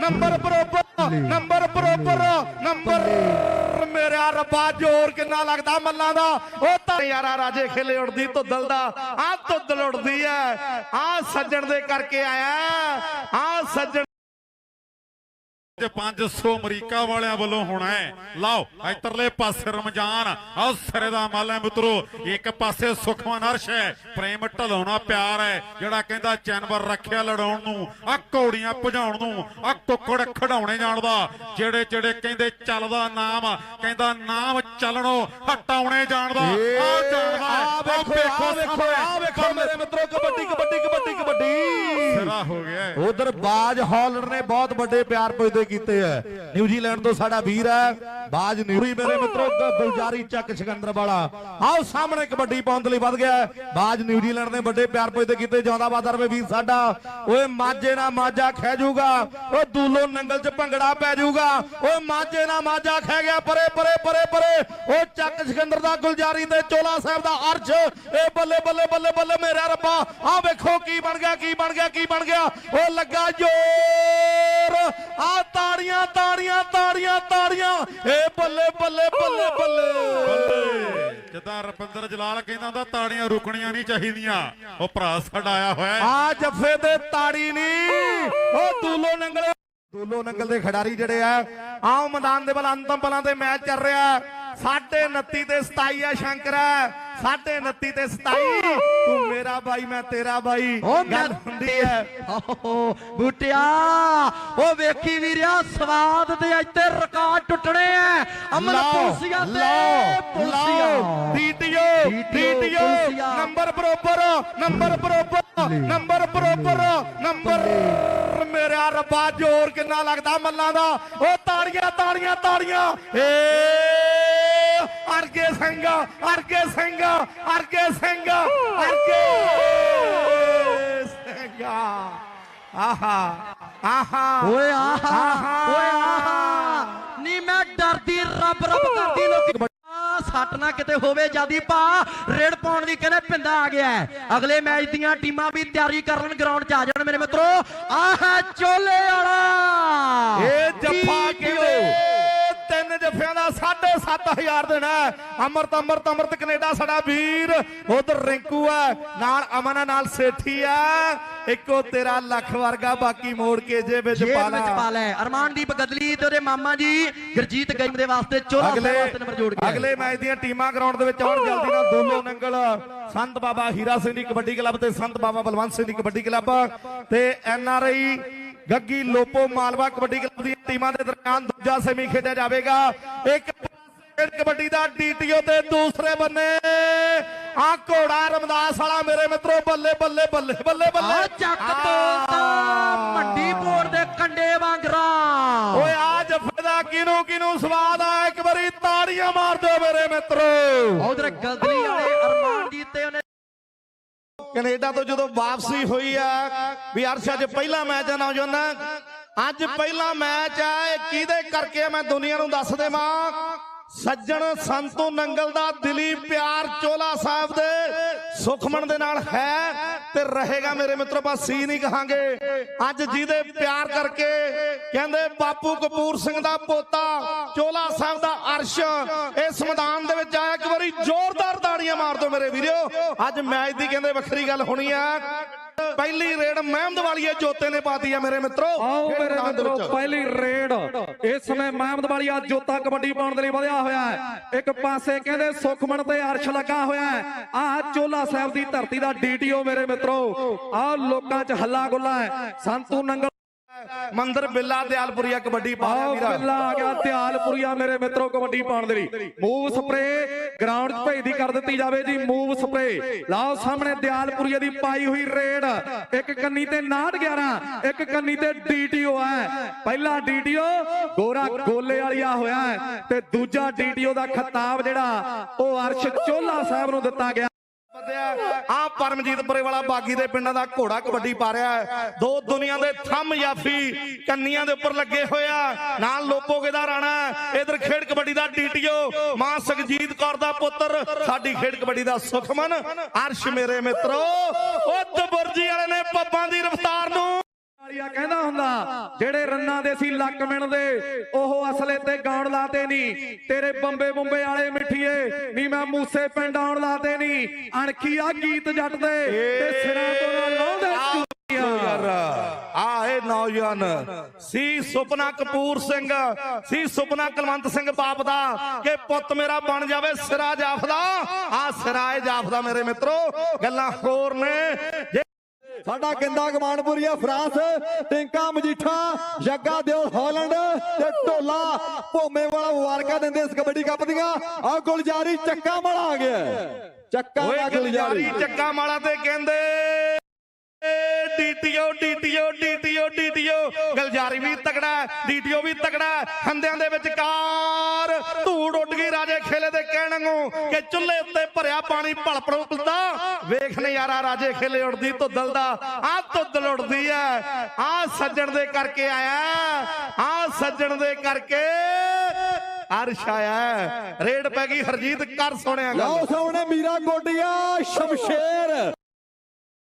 Number ਬਰੋਬਰ number ਬਰੋਬਰ number ਮੇਰਾ ਰੱਬਾ ਜੋਰ ਕਿੰਨਾ ਲੱਗਦਾ ਮੱਲਾਂ ਦਾ। ਉਹ ਤਾਂ ਯਾਰਾ ਰਾਜੇ ਖੇਲੇ ਉੜਦੀ ਧੁੱਦਲ ਦਾ। ਆ ਧੁੱਦਲ ਉੜਦੀ ਐ। ਆ ਸੱਜਣ ਦੇ ਕਰਕੇ ਆਇਆ। ਆ ਸੱਜਣ ਤੇ 500 ਅਮਰੀਕਾ ਵਾਲਿਆਂ ਵੱਲੋਂ ਹੋਣਾ ਹੈ ਲਓ ਇਧਰਲੇ ਪਾਸੇ ਰਮਜ਼ਾਨ ਆਹ ਸਿਰੇ ਦਾ ਮੱਲ ਹੈ ਮਿੱਤਰੋ ਇੱਕ ਪਾਸੇ ਸੁਖਮਨ ਅਰਸ਼ ਹੈ ਪ੍ਰੇਮ ਢਲਾਉਣਾ ਪਿਆਰ ਹੈ ਜਿਹੜਾ ਕਹਿੰਦਾ ਚੈਨਵਰ ਰੱਖਿਆ ਲੜਾਉਣ ਨੂੰ ਆ ਘੋੜੀਆਂ ਭਜਾਉਣ ਨੂੰ ਆ ਕੁੱਕੜ ਖੜਾਉਣੇ ਜਾਣਦਾ ਜਿਹੜੇ ਜਿਹੜੇ ਕਹਿੰਦੇ ਚੱਲਦਾ ਨਾਮ ਕਹਿੰਦਾ ਨਾਮ ਚੱਲਣੋ ਹਟਾਉਣੇ ਜਾਣਦਾ ਆ ਜਾਣਦਾ। ਆ ਵੇਖੋ ਆ ਵੇਖੋ ਆ ਵੇਖੋ ਮੇਰੇ ਮਿੱਤਰੋ ਕਬੱਡੀ ਕਬੱਡੀ ਕਬੱਡੀ ਕਬੱਡੀ। ਉਧਰ ਬਾਜ ਹਾਲਰ ਨੇ ਬਹੁਤ ਵੱਡੇ ਪਿਆਰ ਪੁੱਜਦੇ ਕੀਤੇ ਐ ਨਿਊਜ਼ੀਲੈਂਡ ਤੋਂ ਸਾਡਾ ਵੀਰ ਹੈ। ਬਾਜ ਨਿਊਰੀ ਮੇਰੇ ਮਿੱਤਰੋ ਗੁਲਜਾਰੀ ਚੱਕ ਸਿਕੰਦਰ ਵਾਲਾ। ਆਓ ਸਾਹਮਣੇ ਕਬੱਡੀ ਪਾਉਣ ਦੇ ਲਈ ਵੱਧ ਗਿਆ ਬਾਜ ਨਿਊਜ਼ੀਲੈਂਡ ਨੇ ਵੱਡੇ ਪਿਆਰ ਪੁੱਜਦੇ ਕੀਤੇ, ਜਿਉਂਦਾ ਬਾਦਰ ਵੇ ਵੀਰ ਸਾਡਾ। ਓਏ ਮਾਝੇ ਨਾ ਮਾਝਾ ਖਹਿ ਜਾਊਗਾ। ਓ ਦੂਲੋ ਨੰਗਲ 'ਚ ਭੰਗੜਾ ਪੈ ਜਾਊਗਾ। ਓਏ ਮਾਝੇ ਨਾ ਮਾਝਾ ਖਹਿ ਗਿਆ, ਪਰੇ ਪਰੇ ਪਰੇ ਪਰੇ। ਓ ਚੱਕ ਸਿਕੰਦਰ ਦਾ ਗੁਲਜਾਰੀ ਤੇ ਚੋਲਾ ਸਾਹਿਬ ਦਾ ਅਰਸ਼। ਇਹ ਬੱਲੇ ਬੱਲੇ ਬੱਲੇ ਬੱਲੇ, ਮੇਰਾ ਰੱਬਾ। ਆ ਵੇਖੋ ਕੀ ਬਣ ਗਿਆ, ਕੀ ਬਣ ਗਿਆ, ਕੀ ਬਣ ਗਿਆ। ਉਹ ਲੱਗਾ ਜੋ ਆ ਤਾੜੀਆਂ ਤਾੜੀਆਂ ਤਾੜੀਆਂ ਤਾੜੀਆਂ। ਇਹ ਬੱਲੇ ਬੱਲੇ ਬੱਲੇ ਬੱਲੇ। ਜਿੱਦਾਂ ਰਪਿੰਦਰ ਜਲਾਲ ਕਹਿੰਦਾ ਹੁੰਦਾ ਤਾੜੀਆਂ ਰੁਕਣੀਆਂ ਨਹੀਂ ਚਾਹੀਦੀਆਂ। ਉਹ ਭਰਾ ਸਾਡਾ ਆਇਆ ਹੋਇਆ। ਆ ਜੱਫੇ ਤੇ ਤਾੜੀ ਨਹੀਂ। ਉਹ ਦੂਲੋ ਨੰਗਲ ਦੂਲੋ ਨੰਗਲ ਦੇ ਖਿਡਾਰੀ ਜਿਹੜੇ ਆ ਆਓ ਮੈਦਾਨ ਦੇ ਵੱਲ ਅੰਤਮ ਪਲਾਂ ਤੇ ਮੈਚ ਚੱਲ ਰਿਹਾ। ਸਾਢੇ 29 ਤੇ 27 ਆ ਸ਼ੰਕਰ। 29 ਤੇ 27 ਤੂੰ ਮੇਰਾ ਬਾਈ ਮੈਂ ਤੇਰਾ ਬਾਈ। ਗੱਲ ਹੁੰਦੀ ਹੈ। ਬੂਟਿਆ ਉਹ ਵੇਖੀ ਵੀਰਿਆ ਸਵਾਦ ਦੇ ਇੱਥੇ ਰਿਕਾਰਡ ਟੁੱਟਣੇ ਐ। ਅਮਨ ਪੁਲਸੀਆ ਤੇ ਲਓ, ਪੁਲਸੀਆ। ਡੀਟੀਓ ਪੁਲਸੀਆ। ਨੰਬਰ ਬਰੋਬਰ ਨੰਬਰ ਬਰੋਬਰ ਨੰਬਰ ਬਰੋਬਰ ਨੰਬਰ ਮੇਰਾ ਰੱਬਾ ਜੋਰ ਕਿੰਨਾ ਲੱਗਦਾ ਮੱਲਾਂ ਦਾ। ਉਹ ਤਾੜੀਆਂ ਤਾੜੀਆਂ ਤਾੜੀਆਂ। ਏ ਅਰਗੇ ਸਿੰਘ ਅਰਗੇ ਸਿੰਘ ਅਰਗੇ ਸਿੰਘ ਅਰਗੇ ਸਿੰਘ। ਆਹਾ ਆਹਾ ਓਏ ਆਹਾ। ਓਏ ਆਹਾ। ਨੀ ਮੈਂ ਡਰਦੀ ਰੱਬ ਰੱਬ ਕਰਦੀ ਲੋਕੀ। ਸੱਟ ਨਾ ਕਿਤੇ ਹੋਵੇ ਜਿਆਦੀ ਭਾ ਰੇਡ ਪਾਉਣ ਦੀ ਕਹਿੰਦੇ ਪਿੰਦਾ ਆ ਗਿਆ। ਅਗਲੇ ਮੈਚ ਦੀਆਂ ਟੀਮਾਂ ਵੀ ਤਿਆਰੀ ਕਰਨ ਗਰਾਊਂਡ 'ਚ ਆ ਜਾਣ ਮੇਰੇ ਮਿੱਤਰੋ। ਆਹ ਚੋਲੇ ਵਾਲਾ। ਇਹ ਜੱਫਾ ਜੱਫਿਆਂ ਦਾ 7500 ਦੇਣਾ। ਅਮਰਤ ਅਮਰਤ ਅਮਰਤ ਕੈਨੇਡਾ ਸਾਡਾ ਵੀਰ। ਉਧਰ ਰਿੰਕੂ ਹੈ ਨਾਲ ਅਮਨ ਨਾਲ ਸੇਠੀ ਹੈ। ਇੱਕੋ ਤੇਰਾ ਲੱਖ ਵਰਗਾ ਬਾਕੀ ਮੋੜ ਕੇ ਜੇ ਵਿੱਚ ਪਾ ਵਿੱਚ ਲਾ ਪਾ ਲੈ ਅਰਮਾਨਦੀਪ ਗਦਲੀ ਤੇ ਉਹਦੇ ਮਾਮਾ ਜੀ ਗੁਰਜੀਤ ਗੇਮ ਦੇ ਵਾਸਤੇ ਚੋਲਾ ਅਗਲੇ ਸਾਹਿਬ ਵਾਸਤੇ ਨੰਬਰ ਜੋੜ ਕੇ। ਅਗਲੇ ਮੈਚ ਦੀਆਂ ਟੀਮਾਂ ਗਰਾਊਂਡ ਦੇ ਵਿੱਚ ਆਉਣ ਜਲਦੀ ਨਾਲ ਦੋਲੋ ਨੰਗਲ। ਸੰਤ ਬਾਬਾ ਹੀਰਾ ਸਿੰਘ ਦੀ ਕਬੱਡੀ ਕਲੱਬ ਤੇ ਸੰਤ ਬਾਬਾ ਬਲਵੰਤ ਸਿੰਘ ਦੀ ਕਬੱਡੀ ਕਲੱਬ ਤੇ N R I Gaggi Lopo Malwa kabaddi club ਦੀਆਂ ਟੀਮਾਂ ਦੇ ਦਰਮਿਆਨ ਦੂਜਾ ਸੈਮੀ ਖੇਡਿਆ ਜਾਵੇਗਾ। ਇੱਕ ਖੇਡ ਕਬੱਡੀ ਦਾ ਡੀਟੀਓ ਤੇ ਦੂਸਰੇ ਬੰਨੇ ਆ ਘੋੜਾ ਰਮਦਾਸ ਵਾਲਾ ਮੇਰੇ ਮਿੱਤਰੋ ਬੱਲੇ ਬੱਲੇ ਬੱਲੇ ਬੱਲੇ ਬੱਲੇ। ਚੱਕ ਤੋਲਦਾ ਮੰਡੀ ਬੋਰ ਦੇ ਕੰਡੇ ਵਾਂਗਰਾ ਓਏ ਆ ਜੱਫੇ ਦਾ ਕਿਨੂੰ ਕਿਨੂੰ ਸਵਾਦ ਆ? ਇੱਕ ਵਾਰੀ ਤਾੜੀਆਂ ਮਾਰ ਦਿਓ ਮੇਰੇ ਮਿੱਤਰੋ। ਉਧਰ ਗਦਲੀ ਵਾਲੇ ਅਰਮਾਨਦੀਪ ਤੇ ਉਹਨੇ ਕੈਨੇਡਾ ਤੋਂ ਜਦੋਂ ਵਾਪਸੀ ਹੋਈ ਆ, ਵੀ ਅਰਸ਼ ਅੱਜ ਪਹਿਲਾ ਮੈਚ ਆ ਨੌਜਵਾਨਾਂ। ਅੱਜ ਪਹਿਲਾ ਮੈਚ ਆ, ਇਹ ਕਿਹਦੇ ਕਰਕੇ ਮੈਂ ਦੁਨੀਆ ਨੂੰ ਦੱਸ ਦੇਵਾਂ। ਸੱਜਣ ਸੰਤੂ ਨੰਗਲ ਦਾ ਦਿਲੀ ਪਿਆਰ ਚੋਲਾ ਸਾਹਿਬ ਦੇ ਸੁਖਮਨ ਦੇ ਨਾਲ ਹੈ ਤੇ ਰਹੇਗਾ ਮੇਰੇ ਮਿੱਤਰੋ, ਬਸ ਸੀ ਨਹੀਂ ਕਹਾਂਗੇ। ਅੱਜ ਜਿਹਦੇ ਪਿਆਰ ਕਰਕੇ ਕਹਿੰਦੇ ਬਾਪੂ ਕਪੂਰ ਸਿੰਘ ਦਾ ਪੋਤਾ ਚੋਲਾ ਸਾਹਿਬ ਦਾ ਅਰਸ਼ ਇਸ ਮੈਦਾਨ ਦੇ ਵਿੱਚ ਆਇਆ। ਇੱਕ ਵਾਰੀ ਜ਼ੋਰਦਾਰ ਤਾੜੀਆਂ ਮਾਰ ਦਿਓ ਮੇਰੇ ਵੀਰੋ। ਅੱਜ ਮੈਚ ਦੀ ਕਹਿੰਦੇ ਵੱਖਰੀ ਗੱਲ ਹੋਣੀ ਆ। ਪਹਿਲੀ ਰੇਡ ਮਹਿਮਦ ਵਾਲੀਏ ਜੋਤੇ ਨੇ ਪਾਤੀ ਆ ਮੇਰੇ ਮਿੱਤਰੋ। ਆਓ ਮੇਰੇ ਮਿੱਤਰੋ। ਪਹਿਲੀ ਰੇਡ। ਇਸ ਸਮੇਂ ਮਹਿਮਦ ਵਾਲੀਆ ਜੋਤਾ ਕਬੱਡੀ ਪਾਉਣ ਦੇ ਲਈ ਵਧਿਆ ਹੋਇਆ ਹੈ। ਇੱਕ ਪਾਸੇ ਕਹਿੰਦੇ ਸੁਖਮਣ ਤੇ ਅਰਸ਼ ਲੱਗਾ ਹੋਇਆ ਹੈ। ਆਹ ਚੋਲਾ ਸਾਹਿਬ ਦੀ ਧਰਤੀ ਦਾ ਡੀਟੀਓ ਮੇਰੇ ਮਿੱਤਰੋ। ਆਹ ਲੋਕਾਂ 'ਚ ਹੱਲਾ ਗੁੱਲਾ ਹੈ। ਸੰਤੂ ਨੰਗਲ ਮੰਦਰ ਬਿੱਲਾ ਦਿਆਲਪੁਰੀਆ ਕਬੱਡੀ ਪਾ ਆਓ ਵੀਰਾ। ਬਿੱਲਾ ਆ ਗਿਆ ਧਿਆਲਪੁਰੀਆ ਮੇਰੇ ਮਿੱਤਰੋ ਕਬੱਡੀ ਪਾਉਣ ਦੇ ਲਈ। ਮੂਵ ਸਪਰੇ ਗਰਾਊਂਡ 'ਚ ਭੇਜਦੀ ਕਰ ਦਿੱਤੀ ਜਾਵੇ ਜੀ ਮੂਵ ਸਪਰੇ ਲਾਓ ਸਾਹਮਣੇ ਦਿਆਲਪੁਰੀਆ ਦੀ ਪਾਈ ਹੋਈ ਰੇਡ ਇੱਕ ਕੰਨੀ ਤੇ 911 ਇੱਕ ਕੰਨੀ ਤੇ ਡੀਟੀਓ ਹੈ। ਪਹਿਲਾ ਡੀਟੀਓ ਗੋਰਾ ਗੋਲੇ ਵਾਲੀਆ ਹੋਇਆ ਤੇ ਦੂਜਾ ਡੀਟੀਓ ਦਾ ਖਿਤਾਬ ਜਿਹੜਾ ਉਹ ਅਰਸ਼ ਚੋਲਾ ਸਾਹਿਬ ਨੂੰ ਦਿੱਤਾ ਗਿਆ। ਆ। ਪਰਮਜੀਤਪੁਰੇ ਵਾਲਾ ਬਾਗੀ ਦੇ ਪਿੰਡਾਂ ਦਾ ਘੋੜਾ ਕਬੱਡੀ ਪਾ ਰਿਹਾ ਹੈ। ਦੋ ਦੁਨੀਆ ਦੇ ਥੰਮ ਜਾਫੀ ਕੰਨੀਆਂ ਦੇ ਉੱਪਰ ਲੱਗੇ ਹੋਇਆ ਨਾਲ ਲੋਪੋਗੇ ਦਾ ਰਾਣਾ ਇਧਰ ਖੇਡ ਕਬੱਡੀ ਦਾ ਡੀਟੀਓ। ਮਾਂ ਸੁਖਜੀਤ ਕੌਰ ਦਾ ਪੁੱਤਰ। ਸਾਡੀ ਖੇਡ ਕਬੱਡੀ ਦਾ ਸੁਖਮਨ। ਅਰਸ਼ ਮੇਰੇ ਮਿੱਤਰੋ, ਉਹ ਦਬੁਰਜੀ ਵਾਲੇ ਨੇ ਪੱਬਾਂ ਦੀ ਰਫਤਾਰ ਨੂੰ ਯਾਰੀਆ ਕਹਿੰਦਾ ਹੁੰਦਾ ਜਿਹੜੇ ਰੰਨਾਂ ਦੇ ਸੀ ਲੱਕ ਮਿਣਦੇ ਉਹ ਅਸਲੇ ਤੇ ਗਾਉਣ ਲਾਤੇ ਨਹੀਂ ਤੇਰੇ ਬੰਬੇ ਬੰਬੇ ਵਾਲੇ ਮਿੱਠੀਏ ਨਹੀਂ ਮੈਂ ਮੂਸੇ ਪਿੰਡ ਆਉਣ ਲਾਤੇ ਨਹੀਂ ਅਣਖੀ ਆ ਗੀਤ ਜੱਟ ਦੇ ਤੇ ਸਿਰਾਂ ਤੋਂ ਨਾ ਲਾਉਂਦੇ ਯਾਰ ਆ ਇਹ ਨੌਜਵਾਨ। ਸੀ ਸੁਪਨਾ ਕਪੂਰ ਸਿੰਘ ਸੀ ਸੁਪਨਾ ਕੁਲਵੰਤ ਸਿੰਘ ਬਾਪ ਦਾ ਕਿ ਪੁੱਤ ਮੇਰਾ ਬਣ ਜਾਵੇ ਸਿਰਾ ਜਾਫਦਾ। ਆ ਸਿਰਾਏ ਜਾਫਦਾ ਮੇਰੇ ਮਿੱਤਰੋ ਗੱਲਾਂ ਹੋਰ ਨੇ। ਸਾਡਾ ਗਿੰਦਾ ਕਮਾਨਪੁਰੀਆ ਫਰਾਂਸ ਟਿੰਕਾ ਮਜੀਠਾ ਜੱਗਾ ਦਿਓਲ ਹਾਲੈਂਡ ਤੇ ਢੋਲਾ ਭੋਮੇ ਵਾਲਾ ਮੁਬਾਰਕਾਂ ਦਿੰਦੇ ਇਸ ਕਬੱਡੀ ਕੱਪ ਦੀਆਂ। ਆ ਗੁਲਜਾਰੀ ਚੱਕਾ ਵਾਲਾ ਆ ਗਿਆ। ਚੱਕਾ ਗੁਲਜਾਰੀ। ਗੁਲਜਾਰੀ ਚੱਕਾ ਮਾਲਾ ਤੇ ਕਹਿੰਦੇ ਤਕੜਾ ਡੀਟੀਓ ਵੀ ਤਕੜਾ ਹੰਦਿਆਂ ਦੇ ਵਿਚਕਾਰ ਧੂੜ ਉੱਡ ਗਈ ਰਾਜੇ ਖੇਲੇ ਦੇ ਕਹਿਣ ਨੂੰ ਕਿ ਚੁੱਲ੍ਹੇ ਉੱਤੇ ਭਰਿਆ ਪਾਣੀ ਭਲਪੜ ਉਬਲਦਾ ਵੇਖ ਨਜ਼ਾਰਾ ਰਾਜੇ ਖੇਲੇ ਉੱਡਦੀ, ਧੁੱਦਲ ਦਾ। ਆ ਧੁੱਦਲ ਉੱਡਦੀ ਐ ਆ ਸੱਜਣ ਦੇ ਕਰਕੇ ਆਇਆ ਆ ਸੱਜਣ ਦੇ ਕਰਕੇ ਅਰਸ਼ ਆਇਆ ਰੇਡ ਪੈ ਗਈ ਹਰਜੀਤ, ਕਰ ਸੋਹਣਿਆ ਗੱਲ। ਲਓ ਸਾਹਮਣੇ ਮੀਰਾ ਗੋਡੀਆ, ਸ਼ਮਸ਼ੇਰ।